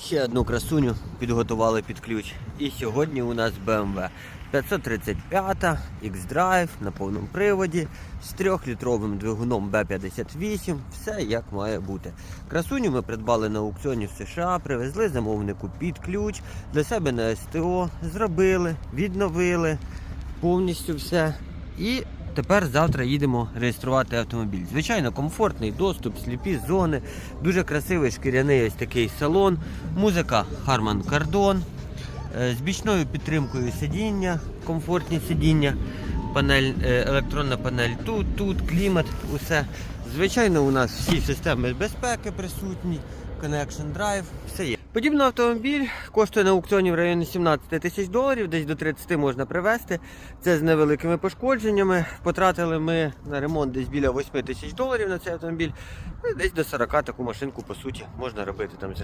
Ще одну красуню підготували під ключ. І сьогодні у нас BMW 535 X-Drive на повному приводі з 3-літровим двигуном B58. Все як має бути. Красуню ми придбали на аукціоні в США, привезли замовнику під ключ, для себе на СТО, зробили, відновили повністю все. І тепер завтра їдемо реєструвати автомобіль. Звичайно, комфортний доступ, сліпі зони, дуже красивий шкіряний ось такий салон, музика Harman Kardon, е, з бічною підтримкою сидіння, комфортні сидіння, панель, е, електронна панель тут, тут, клімат, усе. Звичайно, у нас всі системи безпеки присутні, Connection Drive, все є. Подібний автомобіль коштує на аукціоні в районі 17 тисяч доларів, десь до 30 можна привезти. Це з невеликими пошкодженнями. Потратили ми на ремонт десь біля 8 тисяч доларів на цей автомобіль. Ну, Десь до 40 таку машинку, по суті, можна робити там